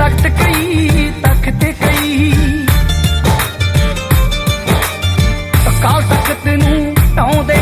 ਤਖਤ ਕਈ ਤਖਤ ਕਈ। ਅਕਾਲ ਤਖਤ ਨੂੰ ਟਾਉਂਦੇ